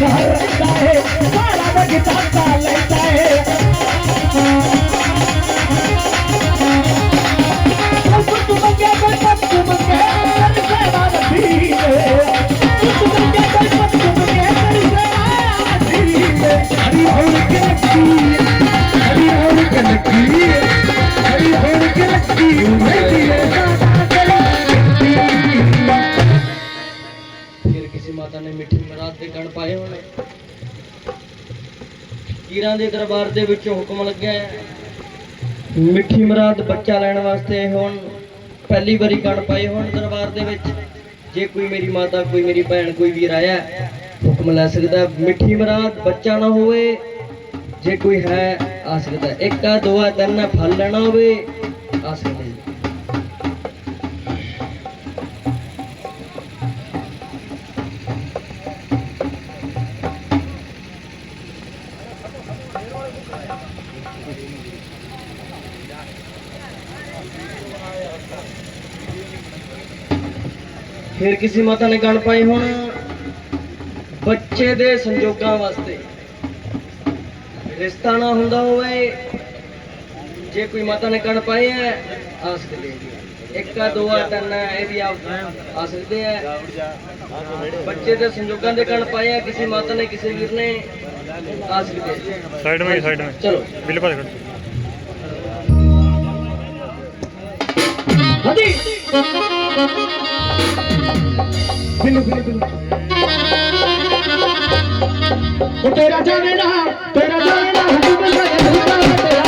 ਭੜਕਾ ਰਹਿੰਦਾ ਹੈ ਸਾਰਾ ਜਗ ਚਾਚਾ ਲੈਂਦਾ ਹੈ ਤੂੰ ਮੰਗੇ ਕੋਈ ਪੱਤ ਮੰਗੇ ਕਰ ਸੇਵਾ ਨਦੀ ਤੂੰ ਮੰਗੇ ਕੋਈ ਪੱਤ ਮਿੱਠੀ ਦੇ ਗਣ ਪਾਏ ਹੋਣ। ਕੀਰਾਂ ਦੇ ਦਰਬਾਰ ਦੇ ਵਿੱਚ ਹੁਕਮ ਲੱਗਿਆ ਹੈ। ਮਿੱਠੀ ਮਰਾਦ ਬੱਚਾ ਲੈਣ ਵਾਸਤੇ ਹੁਣ। ਪਹਿਲੀ ਵਾਰੀ ਗਣ ਪਾਏ ਹੋਣ ਦਰਬਾਰ ਦੇ ਵਿੱਚ। ਜੇ ਕੋਈ ਮੇਰੀ ਮਾਤਾ, ਕੋਈ ਮੇਰੀ ਭੈਣ, ਕੋਈ ਵੀਰ ਆਇਆ, ਹੁਕਮ ਲੈ ਸਕਦਾ ਮਿੱਠੀ ਮਰਾਦ ਬੱਚਾ ਨਾ ਹੋਵੇ, ਜੇ ਕੋਈ ਹੈ, ਆ ਸਕਦਾ ਇੱਕ ਆ, ਦੋ ਆ, ਤਿੰਨ ਫਲ ਲੈਣਾ ਹੋਵੇ, ਆ ਸਕਦਾ ਫਿਰ ਕਿਸੇ ਮਾਤਾ ਨੇ ਗਣ ਪਾਈ ਹੁਣ ਬੱਚੇ ਦੇ ਸੰਜੋਗਾਂ ਵਾਸਤੇ। ਰਿਸ਼ਤਾ ਨਾ ਹੁੰਦਾ ਹੋਵੇ ਜੇ ਕੋਈ ਮਾਤਾ ਨੇ ਗਣ ਪਾਏ ਹੈ ਆ ਸਕਦੇ ਇੱਕ ਆ ਦੋ ਆ ਤਿੰਨ ਆ ਇਹ ਵੀ ਆ ਸਕਦੇ ਆ ਬੱਚੇ ਦੇ ਸੰਜੋਗਾਂ ਦੇ ਗਣ ਪਾਏ ਹੈ ਕਿਸੇ ਮਾਤਾ ਨੇ ਕਿਸੇ ਵੀਰ ਨੇ ਆ ਸਕਦੇ ਸਾਈਡ ਮੇਂ ਸਾਈਡ ਮੇਂ ਚਲੋ। ਬਿੱਲ ਪਾਸ ਕਰ ਹਦੀ तेरा जाने ना, तेरा जाने ना, तेरा जाने ना, तेरा जाने ना, तेरा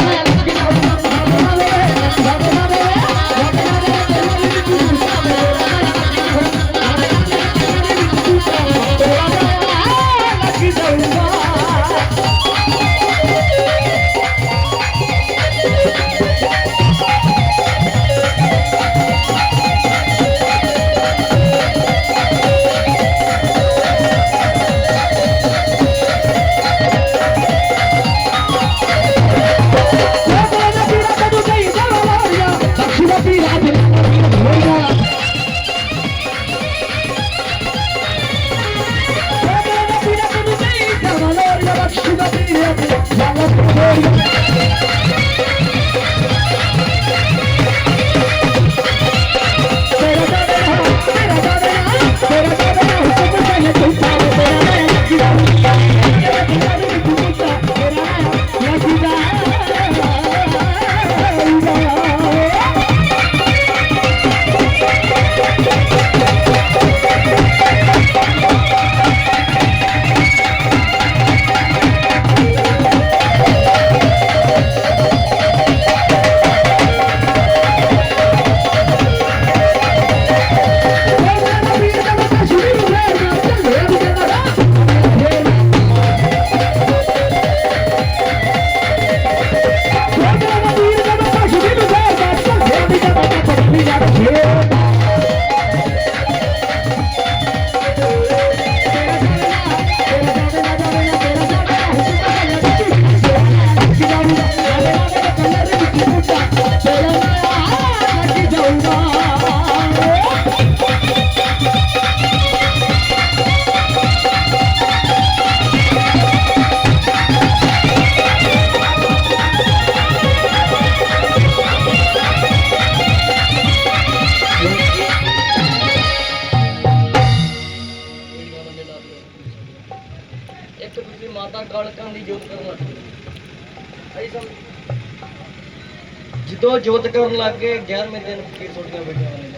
ਜੋਤ ਕਰਨ ਲੱਗ ਗਏ 11ਵੇਂ ਦਿਨ ਫਕੀਰ ਛੋਟੀਆਂ ਬੈਠੀਆਂ ਨੇ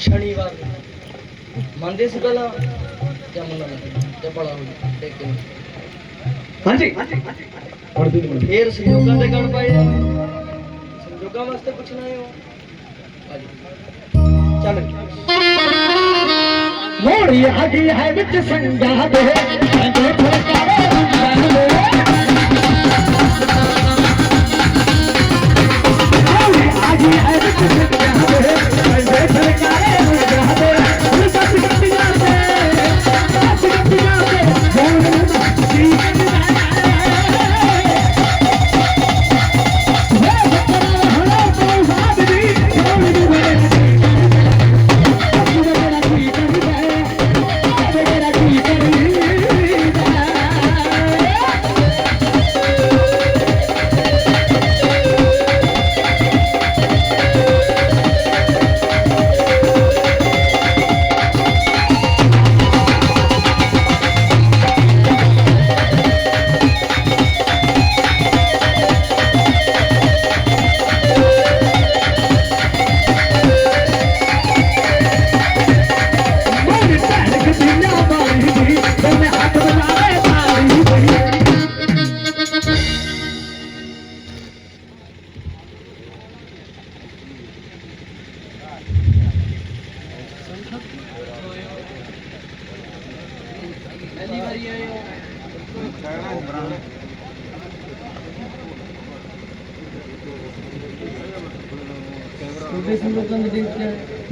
ਸ਼ਨੀਵਾਰ ਨੂੰ। ਮੰਨਦੇ ਸੀ ਪਹਿਲਾਂ? ਜਾਂ ਮੰਨਣਾ ਤੇ ਬੜਾ ਹੋਈ ਦੇਖ ਕੇ। ਹਾਂਜੀ। ਫੇਰ ਸੰਜੋਗਾਂ ਦੇ ਗਣ ਪਾਏ ਆ। ਸੰਜੋਗਾਂ ਵਾਸਤੇ ਪੁੱਛਣਾ ਹੈ ਉਹ। ਚੱਲ। ਆ ਗਈ ਹੈ ਵਿੱਚ ਸੰਗਾ ਦੇ ਕਹਿੰਦੇ ਫਰਕਾਰੇ ਰੰਗਾਂ ਦੇ।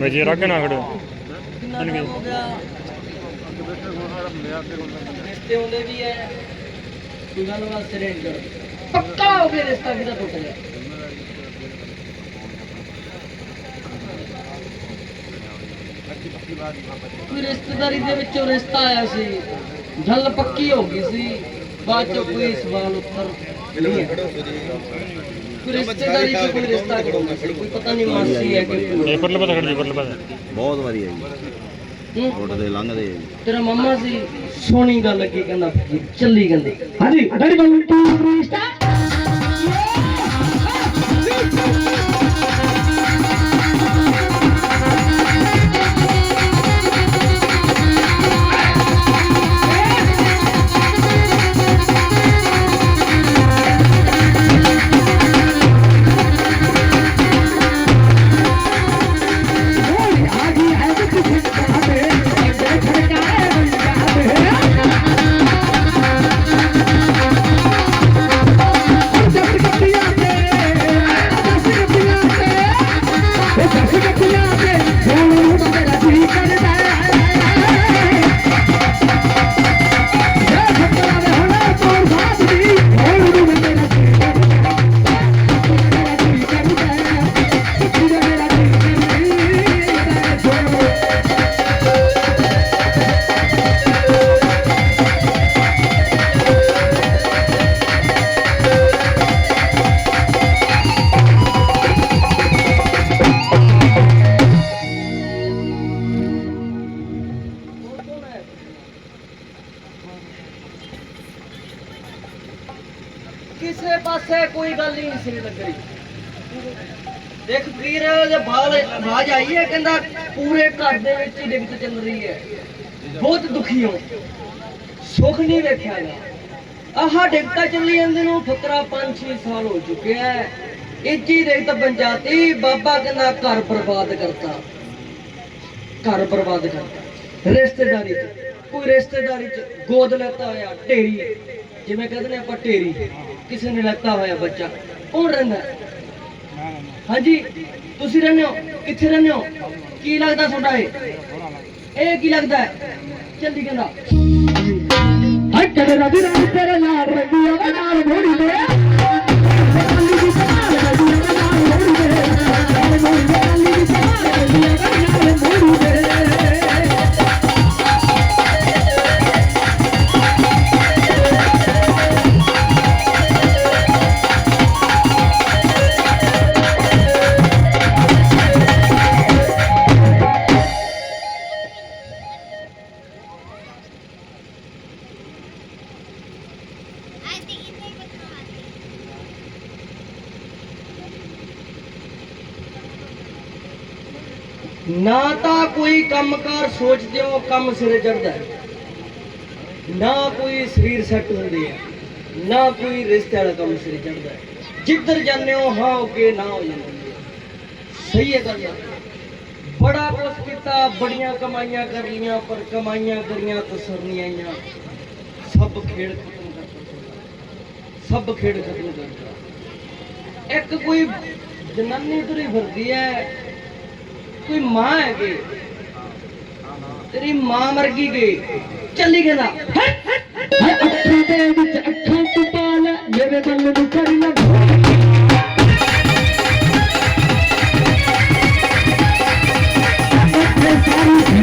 ਮੈਂ ਜੇ ਰੱਖ ਨਾ ਖੜੋ ਕਿੰਨਾ ਟਾਈਮ ਹੋ ਗਿਆ? ਰਿਸ਼ਤੇ ਹੁੰਦੇ ਵੀ ਹੈ ਕੋਈ ਗੱਲ ਵਾਸਤੇ ਰੇਂਜਰ ਪੱਕਾ ਹੋ ਗਿਆ ਰਿਸ਼ਤਾ ਕਿਹਦਾ ਟੁੱਟ ਗਿਆ? ਕੋਈ ਰਿਸ਼ਤੇਦਾਰੀ ਦੇ ਵਿੱਚੋਂ ਰਿਸ਼ਤਾ ਆਇਆ ਸੀ। ਗੱਲ ਪੱਕੀ ਹੋ ਗਈ ਸੀ। ਬਾਅਦ ਚੋਂ ਕੋਈ ਸਵਾਲ ਉੱਤਰ ਨਹੀਂ ਹੈ ਕੋਈ ਰਿਸ਼ਤੇਦਾਰੀ ਚ ਕੋਈ ਰਿਸ਼ਤਾ ਕਰੂਗਾ ਕੋਈ ਪਤਾ ਨਹੀਂ ਮਾਸੀ ਹੈ ਕਿ ਇਹ ਪਰਲੇ ਪਾਸੇ ਖੜ ਜੀ ਪਰਲੇ ਪਾਸੇ ਬਹੁਤ ਵਧੀਆ ਜੀ। ਹੂੰ? ਉੱਡਦੇ ਲੰਘਦੇ ਆ ਜੀ। ਤੇਰਾ ਮੰਮਾ ਸੀ ਸੋਹਣੀ ਗੱਲ ਕੀ ਕਹਿੰਦਾ? ਚੱਲੀ ਕਹਿੰਦੀ ਹਾਂਜੀ ਅਡੜੀ ਬਲ 2 3 ਸਟਾਰਟ ਵਿੱਚ ਚੱਲ ਰਹੀ ਹੈ। ਬਹੁਤ ਦੁਖੀ ਹਾਂ। ਸੁੱਖ ਨਹੀਂ ਵੇਖਿਆ ਗਿਆ। ਆਹ ਦਿੱਕਤਾਂ ਚੱਲੀ ਜਾਂਦੇ ਨੂੰ ਫਕਰਾ 5-6 ਸਾਲ ਹੋ ਚੁੱਕਿਆ ਹੈ। ਇੱਜੀ ਦਿੱਕਤ ਪੰਚਾਇਤੀ ਬਾਬਾ ਕਹਿੰਦਾ ਘਰ ਬਰਬਾਦ ਕਰਤਾ। ਘਰ ਬਰਬਾਦ ਕਰਤਾ। ਰਿਸ਼ਤੇਦਾਰੀ ਚ, ਕੋਈ ਰਿਸ਼ਤੇਦਾਰੀ ਚ ਗੋਦ ਲੈਤਾ ਹੋਇਆ, ਢੇਰੀ ਜਿਵੇਂ ਕਹਿੰਦੇ ਨੇ ਆਪਾਂ ਢੇਰੀ। ਕਿਸੇ ਨੇ ਲੈਤਾ ਹੋਇਆ ਬੱਚਾ। ਕੌਣ ਰਹਿੰਦਾ ਹਾਂਜੀ, ਤੁਸੀਂ ਰਹਿੰਦੇ ਹੋ? ਕਿੱਥੇ ਰਹਿੰਦੇ ਹੋ? ਕੀ ਲੱਗਦਾ ਤੁਹਾਡਾ ਇਹ? ਇਹ ਕੀ ਲੱਗਦਾ ਹੈ? ਜਲਦੀ ਕਹਿੰਦਾ ਹਾਏ ਕਦੇ ਰਵੀ ਰਾਜ ਤੇਰੇ ਨਾਲ ਰੰਗੀ ਆ ਨਾਲ ਮੋੜੀ ਦੇ ਕੱਲੀ ਦੀ ਸਮਾਲ ਰੰਗੀ ਨਾਲ ਮੋੜੀ ਦੇ। ਨਾਲ ਮੋੜੀ ਦੇ ਕੱਲੀ ਦੀ ਸਮਾਲ ਰੰਗੀ ਨਾਲ ਮੋੜੀ ਦੇ ਨਾ ਤਾਂ ਕੋਈ ਕੰਮਕਾਰ ਸੋਚਦੇ ਹੋ ਕੰਮ ਸਿਰੇ ਚੜਦਾ ਨਾ ਕੋਈ ਸਰੀਰ ਸੈੱਟ ਹੁੰਦੀ ਹੈ ਨਾ ਕੋਈ ਰਿਸ਼ਤੇ ਵਾਲਾ ਕੰਮ ਸਿਰੇ ਚੜਦਾ ਜਿੱਧਰ ਜਾਂਦੇ ਹੋ, ਹਾਂ ਹੋ ਨਾ ਹੋ ਜਾਂਦੀ। ਸਹੀ ਹੈ ਗੱਲ। ਬੜਾ ਕੁਛ ਕੀਤਾ, ਬੜੀਆਂ ਕਮਾਈਆਂ ਕਰ ਲੀਆਂ ਪਰ ਕਮਾਈਆਂ ਕਰੀਆਂ ਤਸਰ ਨਹੀਂ ਆਈਆਂ। ਸਭ ਖੇਡ ਖਤਮ ਕਰ ਸਭ ਖੇਡ ਖਤਮ ਕਰ ਇੱਕ ਕੋਈ ਜਨਾਨੀ ਤੁਰੀ ਫਿਰਦੀ ਹੈ ਕੋਈ ਮਾਂ ਹੈਗੀ ਤੇਰੀ ਮਾਂ ਮਰ ਗਈ ਗਈ ਚੱਲੀ ਕਹਿੰਦਾ ਹੈ ਅੱਖਾਂ ਦੇ ਵਿੱਚ ਅੱਖਾਂ ਤੂੰ ਪਾ ਲੈ ਮੇਰੇ ਦਿਲ ਨੂੰ ਕਰ ਲੈ ਇੱਥੇ ਸਾਰੀ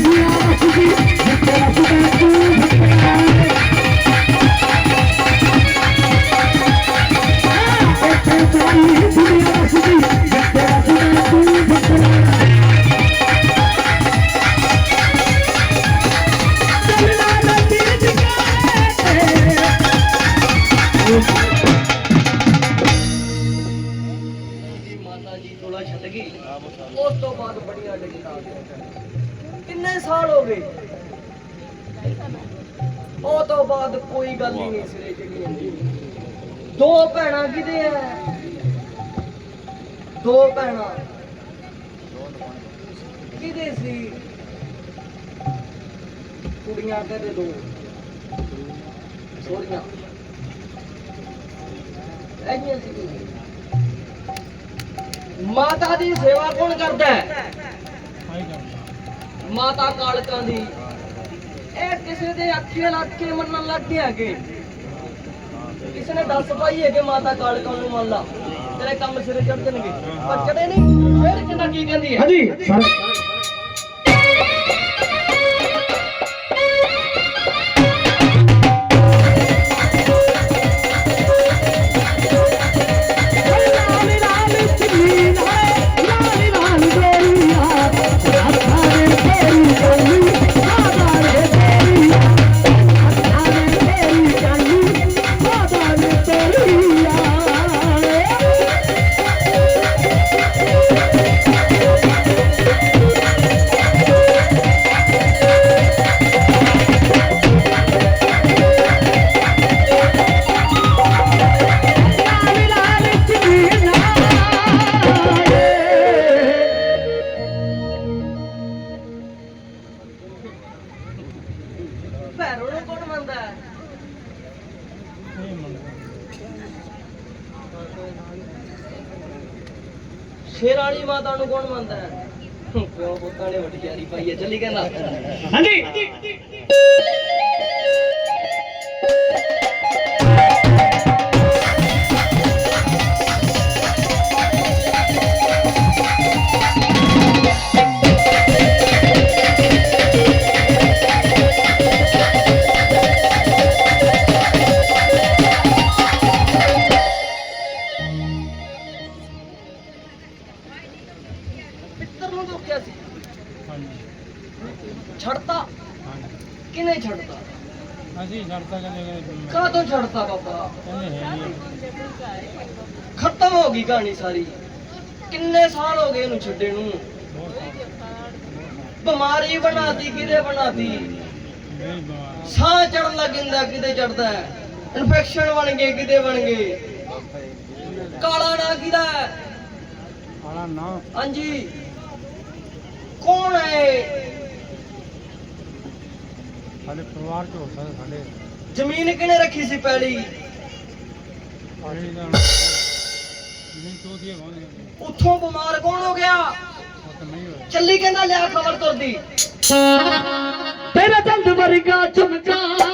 ਉਸ ਤੋਂ ਬਾਅਦ ਬੜੀਆਂ ਡਿਗਦਾ ਕਿੰਨੇ ਸਾਲ ਹੋ ਗਏ? ਉਹ ਤੋਂ ਬਾਅਦ ਕੋਈ ਗੱਲ ਹੀ ਨਹੀਂ ਸਿਰੇ ਚੜੀ ਜਾਂਦੀ ਦੋ ਭੈਣਾਂ ਕਿਤੇ ਐ ਦੋ ਭੈਣਾਂ। ਕਿਹਦੇ ਸੀ? ਕੁੜੀਆਂ ਕਦੇ ਦੋ। ਸੋਰੀਆਂ ਐਨੀਆਂ ਸੀ। ਮਾਤਾ ਦੀ ਸੇਵਾ ਕੌਣ ਕਰਦਾ ਹੈ? ਮਾਤਾ ਕਾਲਕਾਂ ਦੀ। ਇਹ ਕਿਸੇ ਦੇ ਅੱਖੇ ਲੱਗ ਕੇ ਮੰਨਣ ਲੱਗ ਗਿਆ ਕਿ ਕਿਸੇ ਨੇ ਦੱਸ ਪਾਈ ਹੈ ਕਿ ਮਾਤਾ ਕਾਲਕਾਂ ਨੂੰ ਮੰਨ ਲਾ। ਤੇਰੇ ਕੰਮ ਸਿਰੇ ਚੜ ਜਾਣਗੇ ਪਰ ਚੜੇ ਨਹੀਂ ਫਿਰ ਕਿੰਨਾ ਕੀ ਕਹਿੰਦੀ ਹੈ? ਹਾਂਜੀ ਮਾਤਾ ਨੂੰ ਕੌਣ ਮੰਨਦਾ ਹੈ? ਪਿਓ ਪੁੱਤਾਂ ਨੇ ਵੱਡੀ ਯਾਰੀ ਪਾਈ ਹੈ, ਚੱਲੀ ਕਹਿੰਦਾ ਹਾਂਜੀ। ਨੂੰ ਰੋਕਿਆ ਸੀ? ਛੱਡਤਾ? ਕਿਨੇ ਛੱਡਤਾ? ਅਸੀਂ ਛੱਡਤਾ ਕਹਿੰਦੇ ਕਾਹਤੋਂ ਛੱਡਤਾ ਬਾਬਾ? ਖਤਮ ਹੋ ਗਈ ਕਹਾਣੀ ਸਾਰੀ। ਕਿੰਨੇ ਸਾਲ ਹੋ ਗਏ ਇਹਨੂੰ ਛੱਡੇ ਨੂੰ? ਬਿਮਾਰੀ ਬਣਾਤੀ ਕਿਹਦੇ ਬਣਾਤੀ? ਸਾਹ ਚੜਨ ਲੱਗ ਜਾਂਦਾ ਕਿਤੇ ਚੜਦਾ ਇਨਫੈਕਸ਼ਨ ਬਣ ਗਏ ਕਿਤੇ ਬਣ ਗਏ? ਕਾਲਾ ਨਾ ਹੈ? ਆਣਾ ਨਾ? ਹਾਂਜੀ। ਕੌਣ ਹੈ? ਸਾਡੇ ਪਰਿਵਾਰ ਚ ਹੋ ਸਕਦਾ ਸਾਡੇ। ਜ਼ਮੀਨ ਕਿਹਨੇ ਰੱਖੀ ਸੀ ਪਹਿਲੀ ਆਹੀ ਦਾ ਨਹੀਂ ਤੋਦੀ ਹੋਣੀ ਉੱਥੋਂ ਬਿਮਾਰ ਕੌਣ ਹੋ ਗਿਆ? ਚੱਲੀ ਕਹਿੰਦਾ ਲਿਆ ਖਬਰ ਤੁਰਦੀ। ਤੇਰਾ ਚੰਦ ਵਰਗਾ ਚਮਕਾਰਾ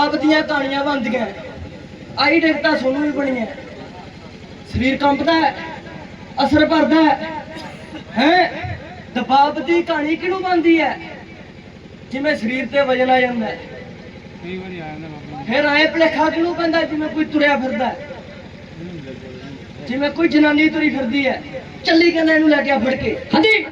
ਦਬਾਅ ਦੀਆਂ ਕਹਾਣੀਆਂ ਬਣਦੀਆਂ ਆਈ ਡਿਗਤਾਂ ਸੋਨੂੰ ਵੀ ਬਣੀਆਂ। ਸਰੀਰ ਕੰਬਦਾ ਹੈ ਅਸਰ ਭਰਦਾ ਹੈ। ਹੈ? ਦਬਾਅ ਦੀ ਕਹਾਣੀ ਕਿਹਨੂੰ ਬਣਦੀ ਹੈ? ਜਿਵੇਂ ਸਰੀਰ ਤੇ ਵਜਨ ਆ ਜਾਂਦਾ ਹੈ। ਕਈ ਵਾਰੀ ਆ ਜਾਂਦਾ ਬਾਬਾ ਫਿਰ ਆਏ ਭਲੇਖਾ ਕਿਹਨੂੰ ਪੈਂਦਾ ਜਿਵੇਂ ਕੋਈ ਤੁਰਿਆ ਫਿਰਦਾ ਹੈ? ਜਿਵੇਂ ਕੋਈ ਜਨਾਨੀ ਤੁਰੀ ਫਿਰਦੀ ਹੈ। ਚੱਲੀ ਕਹਿੰਦਾ ਇਹਨੂੰ ਲੈ ਕੇ ਆ ਫੜ ਕੇ। ਹਾਂਜੀ।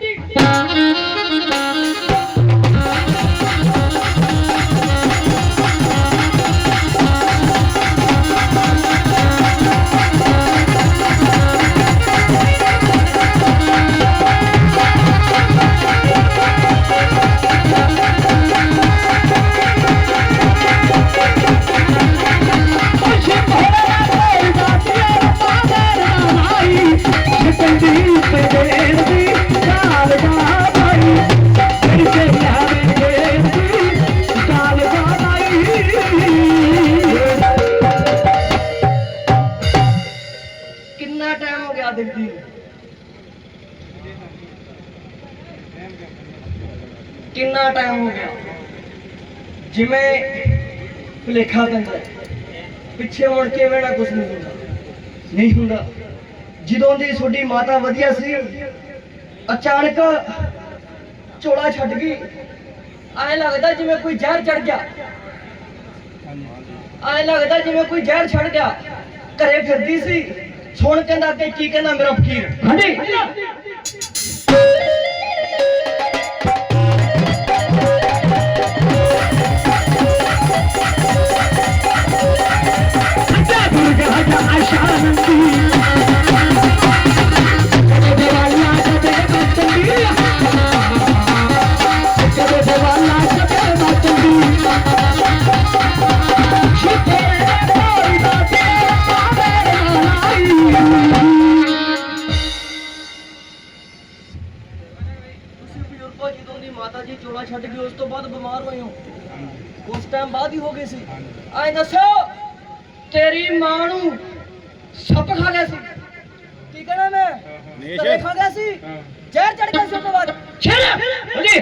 ਜਿਵੇਂ ਭੁਲੇਖਾ ਪੈਂਦਾ ਪਿੱਛੇ ਮੁੜ ਕੇ ਵੇਣਾ ਕੁਝ ਨਹੀਂ ਹੁੰਦਾ। ਨਹੀਂ ਹੁੰਦਾ। ਜਦੋਂ ਦੀ ਤੁਹਾਡੀ ਮਾਤਾ ਵਧੀਆ ਸੀ, ਅਚਾਨਕ ਝੋਲਾ ਛੱਡ ਗਈ। ਐ ਲੱਗਦਾ ਜਿਵੇਂ ਕੋਈ ਜ਼ਹਿਰ ਚੜ ਗਿਆ। ਐ ਲੱਗਦਾ ਜਿਵੇਂ ਕੋਈ ਜ਼ਹਿਰ ਛੱਡ ਗਿਆ। ਘਰੇ ਫਿਰਦੀ ਸੀ। ਸੁਣ ਕਹਿੰਦਾ ਕਿ ਕੀ ਕਹਿੰਦਾ ਮੇਰਾ ਫਕੀਰ। ਹਾਂਜੀ। ਬਾਅਦ ਬਿਮਾਰ ਹੋਏ ਹੋ ਉਸ ਟਾਈਮ ਬਾਅਦ ਹੀ ਹੋ ਗਏ ਸੀ ਆਏ ਦੱਸੋ ਤੇਰੀ ਮਾਂ ਨੂੰ ਖਾ ਗਿਆ ਸੀ ਕੀ ਕਹਿਣਾ ਮੈਂ? ਨੇਸ਼। ਖਾ ਗਿਆ ਸੀ ਜ਼ਹਿਰ ਚੜ ਗਿਆ ਸੀ ਉਸ ਤੋਂ ਬਾਅਦ। ਛੇੜ ਹਾਂਜੀ।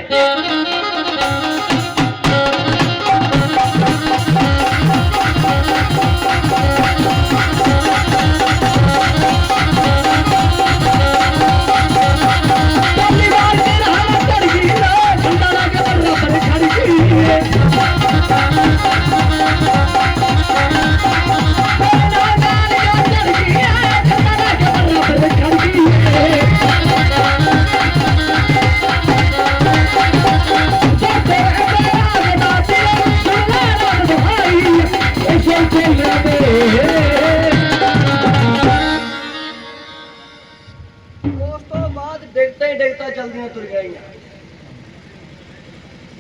ਉਸ ਤੋਂ ਬਾਅਦ ਡਿੱਗਤੇ ਡਿੱਗਤਾ ਚਲਦੀਆਂ ਤੁਰੀਆਂ ਆਈਆਂ।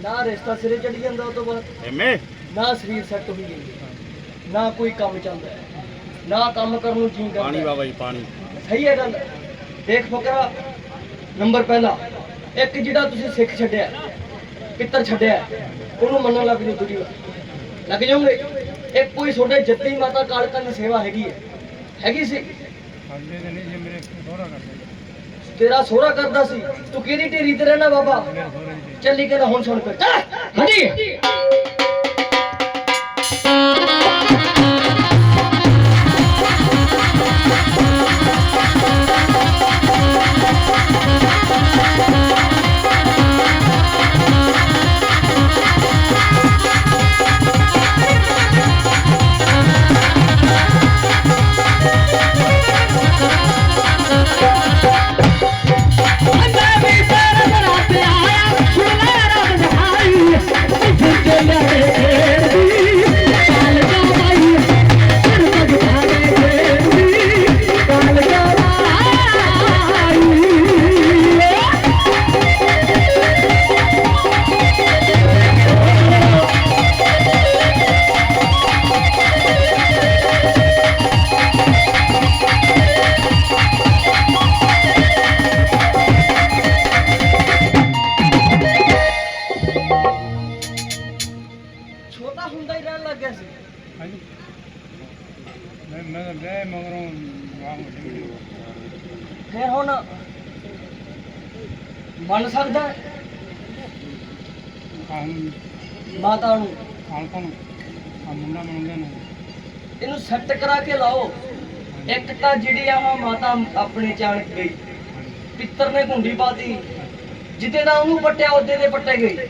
ਨਾ ਰਿਸ਼ਤਾ ਸਿਰੇ ਚੜੀ ਜਾਂਦਾ ਉਸ ਤੋਂ ਬਾਅਦ। ਐਵੇਂ ਨਾ ਸਰੀਰ ਸੈੱਟ ਹੋਈ ਜਾਂਦਾ। ਨਾ ਕੋਈ ਕੰਮ ਚੱਲਦਾ। ਨਾ ਕੰਮ ਕਰਨ ਨੂੰ ਜੀ ਕਰਦਾ। ਪਾਣੀ ਬਾਬਾ ਜੀ ਪਾਣੀ। ਸਹੀ ਹੈ ਗੱਲ। ਦੇਖ ਫਕਰਾ ਨੰਬਰ ਪਹਿਲਾ। ਇੱਕ ਜਿਹੜਾ ਤੁਸੀਂ ਸਿੱਖ ਛੱਡਿਆ ਪਿੱਤਰ ਛੱਡਿਆ ਉਹਨੂੰ ਮੰਨਣ ਲੱਗ ਜੂ ਤੁਸੀਂ। ਲੱਗ ਜਾਓਗੇ? ਇੱਕ ਕੋਈ ਤੁਹਾਡੇ ਜੱਤੀ ਮਾਤਾ ਕਾਲਕਾ ਦੀ ਸੇਵਾ ਹੈਗੀ ਹੈ। ਹੈਗੀ ਸੀ? ਸਾਡੇ ਨਹੀਂ ਜੇ ਮੇਰੇ ਦੋਹਰਾ ਕਰਦੇ। ਤੇਰਾ ਸੋਹਰਾ ਕਰਦਾ ਸੀ। ਤੂੰ ਕਿਹਦੀ ਢੇਰੀ ਤੇ ਰਹਿਣਾ ਬਾਬਾ? ਚੱਲੀ ਕਹਿੰਦਾ ਹੁਣ ਸੁਣ ਕੇ ਚੱਲ ਹਾਂਜੀ ਮਾਤਾ ਨੂੰ। ਆਲਪਨ ਆ ਮੁੰਡਾ ਬਣਦੇ ਨੇ। ਇਹਨੂੰ ਸੈੱਟ ਕਰਾ ਕੇ ਲਾਓ। ਇੱਕ ਤਾਂ ਜਿਹੜੀ ਆਹ ਮਾਤਾ ਆਪਣੇ ਚਾਣਕ ਗਈ। ਪਿੱਤਰ ਨੇ ਗੁੰਡੀ ਪਾਤੀ। ਜਿੱਦੇ ਦਾ ਉਹਨੂੰ ਪੱਟਿਆ ਉਹਦੇ ਦੇ ਪੱਟੇ ਗਏ।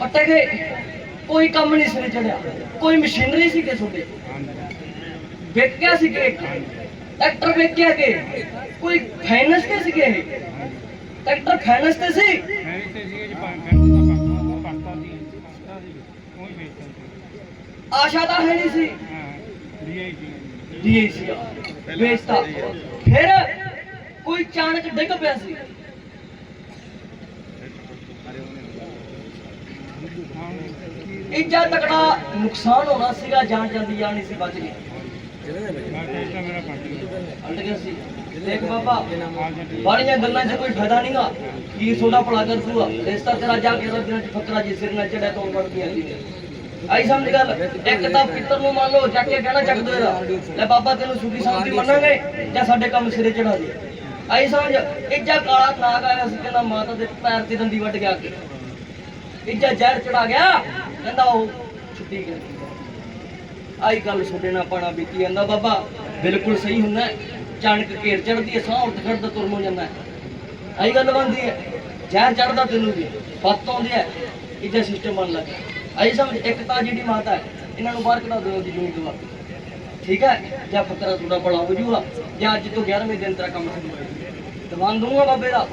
ਪੱਟੇ ਗਏ। ਕੋਈ ਕੰਮ ਨਹੀਂ ਸਿਰੇ ਚੜਿਆ। ਕੋਈ ਮਸ਼ੀਨਰੀ ਸੀ ਕਿ ਤੁਹਾਡੇ ਹਾਂਜੀ। ਵੇਖ ਗਿਆ ਸੀ ਕਿ ਟਰੈਕਟਰ ਵੇਖ ਗਿਆ ਕਿ? ਕੋਈ ਫਾਈਨੈਂਸ ਤੇ ਸੀ ਕਿ ਇਹ ਟਰੈਕਟਰ ਫਾਈਨੈਂਸ ਤੇ ਸੀ? ਮੈਂ ਤੇ ਸੀਗੇ ਜੀ ਆਸ਼ਾ ਤਾਂ ਹੈ ਨਹੀਂ ਸੀ। ਹਾਂ ਡੀਆਈ ਸੀ ਡੀਏ ਸੀ ਵੇਚਤਾ ਫਿਰ ਕੋਈ ਚਾਣਕ ਡਿੱਗ ਪਿਆ ਸੀ। ਇੱਜਾ ਤਕੜਾ ਨੁਕਸਾਨ ਹੋਣਾ ਸੀਗਾ ਜਾਨ ਜਾਂਦੀ ਜਾਣੀ ਸੀ ਬਚ ਗਈ। ਤੇ ਇਸ ਅਲਟ ਗਿਆ ਸੀ। ਦੇਖ ਬਾਬਾ ਆ ਜੀ ਬਾੜੀਆਂ ਗੱਲਾਂ 'ਚ ਕੋਈ ਫਾਇਦਾ ਨਹੀਂਗਾ ਕੀ ਤੁਹਾਡਾ ਭਲਾ ਕਰ ਦੂਗਾ ਰਿਸ਼ਤਾ ਤੇਰਾ ਜਾ ਕੇ ਰੱਬਿਆਂ 'ਚ ਫਕਰਾ ਜੀ ਸਿਰ ਨਾਲ ਚੜਿਆ ਤੋਂ ਵੜਦੀਆਂ ਜੀ ਆਈ ਸਮਝ ਗੱਲ, ਇੱਕ ਤਾਂ ਪਿੱਤਰ ਨੂੰ ਮੰਨ ਲਓ, ਚੱਕ ਕੇ ਕਹਿਣਾ ਚੱਕ ਦੋ ਇਹਦਾ। ਲੈ ਬਾਬਾ, ਤੈਨੂੰ ਸੁਖੀ ਸ਼ਾਂਤੀ ਮੰਨਾਂਗੇ, ਜਾਂ ਸਾਡੇ ਕੰਮ ਸਿਰੇ ਚੜਾ ਦੇ। ਆਈ ਸਮਝ ਇੱਜਾ ਕਾਲਾ ਨਾਗ ਆਇਆ ਸੀ ਕਹਿੰਦਾ ਮਾਤਾ ਦੇ ਪੈਰ ਤੇ ਦੰਦੀ ਵੱਢ ਗਿਆ ਕੇ। ਇੱਜਾ ਜ਼ਹਿਰ ਚੜਾ ਗਿਆ, ਕਹਿੰਦਾ ਉਹ ਛੁੱਟੀ ਗਈ ਆਈ ਗੱਲ ਛੋਟੇ ਨਾਲ ਪਾਣਾ ਬੀਤੀ ਜਾਂਦਾ, ਬਾਬਾ, ਬਿਲਕੁਲ ਸਹੀ ਹੁੰਦਾ ਚਾਣਕ ਘੇਰ ਚੜਦੀ ਹੈ ਸਾਹ ਉੱਠ ਖੜਦਾ ਤੁਰ ਹੋ ਜਾਂਦਾ ਆਈ ਗੱਲ ਬਣਦੀ ਹੈ, ਜ਼ਹਿਰ ਚੜਦਾ ਤੈਨੂੰ ਵੀ ਪੱਤ ਆਉਂਦੀ ਹੈ ਇਹਦਾ ਸਿਸਟਮ ਬਣ ਲੱਗਾ ਆਈ ਸਮਝ ਇੱਕ ਤਾਂ ਜਿਹੜੀ ਮਾਤਾ ਹੈ ਇਹਨਾਂ ਨੂੰ ਬਾਹਰ ਕਢਾ ਦਿਓ ਦੀ ਜੂਨੀ ਤੋਂ ਠੀਕ ਹੈ? ਜਾਂ ਫਕਰਾ ਤੁਹਾਡਾ ਬੜਾ ਹੋ ਜੂਗਾ ਜਾਂ ਅੱਜ ਤੋਂ 11ਵੇਂ ਦਿਨ ਤੇਰਾ ਕੰਮ ਸ਼ੁਰੂ ਹੋ ਜਾਊਗਾ ਦਵਾਨ ਦੂੰਗਾ ਬਾਬੇ ਦਾ।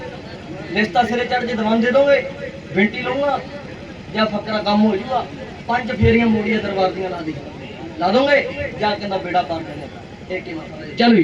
ਲਿਸਤਾ ਸਿਰੇ ਚੜ ਕੇ ਦਵਾਨ ਦੇ ਦੋਗੇ ਬਿੰਟੀ ਲਊਂਗਾ ਜਾਂ ਫਕਰਾ ਕੰਮ ਹੋ ਜੂਗਾ ਪੰਜ ਫੇਰੀਆਂ ਮੋੜੀਆਂ ਦਰਬਾਰ ਦੀਆਂ ਲਾ ਦੀ। ਲਾ ਦੋਗੇ ਜਾਂ ਕਹਿੰਦਾ ਬੇੜਾ ਪਾਰ ਕਰਨੇ। ਇਹ ਕੀ ਮਸਲਾ ਚੱਲ ਵੀ।